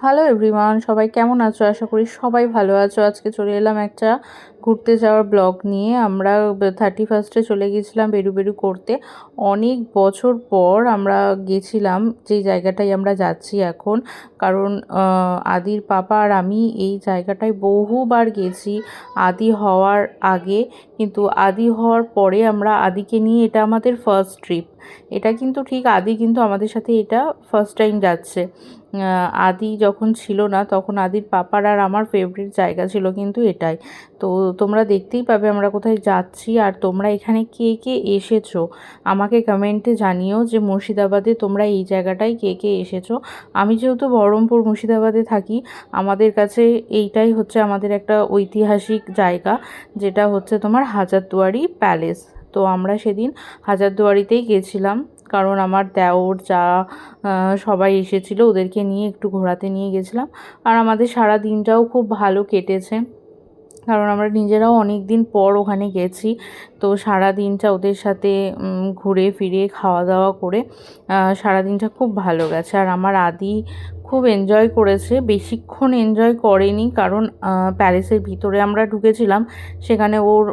Hello everyone সবাই কেমন আছো? আশা করি সবাই ভালো আছো। আজকে চলে এলাম একটা ঘুরতে যাওয়ার ব্লগ নিয়ে আমরা থার্টি ফার্স্টে চলে গেছিলাম বেরু বেরু করতে। অনেক বছর পর আমরা গেছিলাম যেই জায়গাটায় আমরা যাচ্ছি এখন। কারণ আদির পাপা আর আমি এই জায়গাটায় বহুবার গেছি আদি হওয়ার আগে। কিন্তু আদি হওয়ার পরে আমরা আদিকে নিয়ে এটা আমাদের ফার্স্ট ট্রিপ এটা কিন্তু ঠিক আদি কিন্তু আমাদের সাথে এটা ফার্স্ট টাইম যাচ্ছে। আদি যখন ছিল না, তখন আদির পাপার আর আমার ফেভারিট জায়গা ছিল কিন্তু এটাই। তো তোমরা দেখতেই পাবে আমরা কোথায় যাচ্ছি আর তোমরা এখানে কে কে এসেছ। আমাকে কমেন্টে জানিও যে মুর্শিদাবাদে তোমরা এই জায়গাটায় কে কে এসেছ। আমি যেহেতু বহরমপুর মুর্শিদাবাদে থাকি, আমাদের কাছে এইটাই হচ্ছে আমাদের একটা ঐতিহাসিক জায়গা, যেটা হচ্ছে তোমার হাজারদুয়ারি প্যালেস। তো আমরা সেদিন হাজারদুয়ারিতেই গেছিলাম, কারণ আমার দেওর, যা সবাই এসেছিল, ওদেরকে নিয়ে একটু ঘোরাতে নিয়ে গেছিলাম। আর আমাদের সারা দিনটাও খুব ভালো কেটেছে। কারণ আমরা নিজেরাও অনেক দিন পর ওখানে গেছি। তো সারা দিনটা ওদের সাথে ঘুরে ফিরে খাওয়া দাওয়া করে সারা দিনটা খুব ভালো গেছে। আর আমার আদি খুব এনজয় করেছে, বেশিক্ষণ এনজয় করেনি কারণ প্যালেসের ভিতরে আমরা ঢুকেছিলাম, সেখানে ওর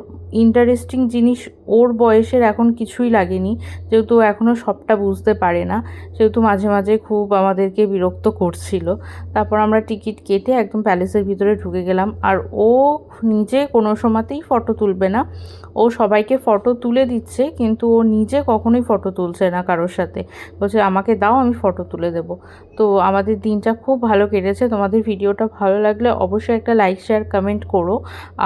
ইন্টারেস্টিং জিনিস ওর বয়সের এখন কিছুই লাগেনি, যেহেতু এখনও সবটা বুঝতে পারে না, সেহেতু মাঝে মাঝে খুব আমাদেরকে বিরক্ত করছিল। তারপর আমরা টিকিট কেটে একদম প্যালেসের ভিতরে ঢুকে গেলাম, আর ও নিজে কোনো সময়তেই ফটো তুলবে না। ও সবাইকে ফটো তুলে দিচ্ছে, কিন্তু ও নিজে কখনোই ফটো তুলছে না কারোর সাথে। বলছে, আমাকে দাও, আমি ফটো তুলে দেবো। তো আমাদের দিনটা খুব ভালো কেটেছে। তোমাদের ভিডিওটা ভালো লাগলে অবশ্যই একটা লাইক শেয়ার কমেন্ট করো।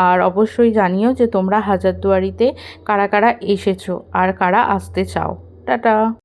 আর অবশ্যই জানিও যে তোমরা হাজারদুয়ারিতে কারা কারা এসেছ আর কারা আসতে চাও। টাটা!